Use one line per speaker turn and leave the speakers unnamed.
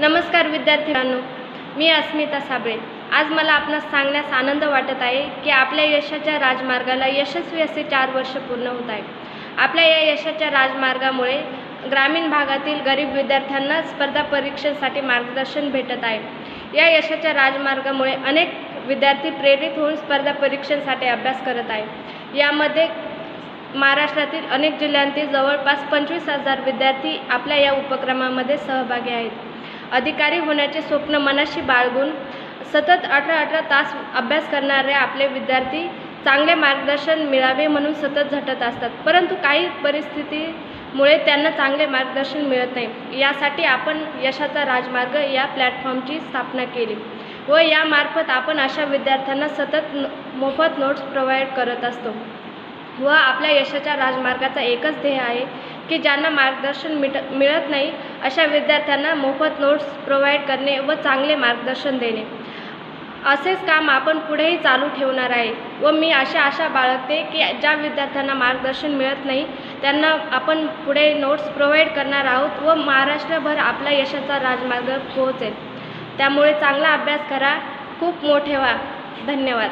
नमस्कार विद्यार्थ्यांनो मी अस्मिता साबळे. आज मला आपणास सांगण्यास आनंद वाटत आहे की आपल्या यशाच्या राजमार्गाला यशस्वी असे चार वर्ष पूर्ण होत आहे आपल्या या यशाच्या राजमार्गामुळे ग्रामीण भागातील गरीब विद्यार्थ्यांना स्पर्धा परीक्षेसाठी मार्गदर्शन भेटत आहे. या यशाच्या राजमार्गामुळे अनेक विद्यार्थी प्रेरित होऊन स्पर्धा परीक्षेसाठी अभ्यास करत आहे यामध्ये महाराष्ट्रातील अनेक जिल्ह्यांतील जवळपास पंचवीस हजार विद्यार्थी आपल्या या उपक्रमामध्ये सहभागी आहेत. अधिकारी होण्याचे स्वप्न मनाशी बाळगून सतत अठरा अठरा तास अभ्यास करणारे आपले विद्यार्थी चांगले मार्गदर्शन मिळावे म्हणून सतत झटत असतात. परंतु काही परिस्थितीमुळे त्यांना चांगले मार्गदर्शन मिळत नाही. यासाठी आपण यशाचा राजमार्ग या प्लॅटफॉर्मची स्थापना केली व यामार्फत आपण अशा विद्यार्थ्यांना सतत मोफत नोट्स प्रोव्हाइड करत असतो. व आपल्या यशाच्या राजमार्गाचा एकच ध्येय आहे की ज्यांना मार्गदर्शन मिट मिळत नाही अशा विद्यार्थ्यांना मोफत नोट्स प्रोव्हाइड करणे व चांगले मार्गदर्शन देणे. असेच काम आपण पुढेही चालू ठेवणार आहे व मी अशा आशा बाळगते की ज्या विद्यार्थ्यांना मार्गदर्शन मिळत नाही त्यांना आपण पुढे नोट्स प्रोव्हाइड करणार आहोत व महाराष्ट्रभर आपला यशाचा राजमार्ग पोहोचेल. त्यामुळे चांगला अभ्यास करा. खूप मोठे व्हा. धन्यवाद.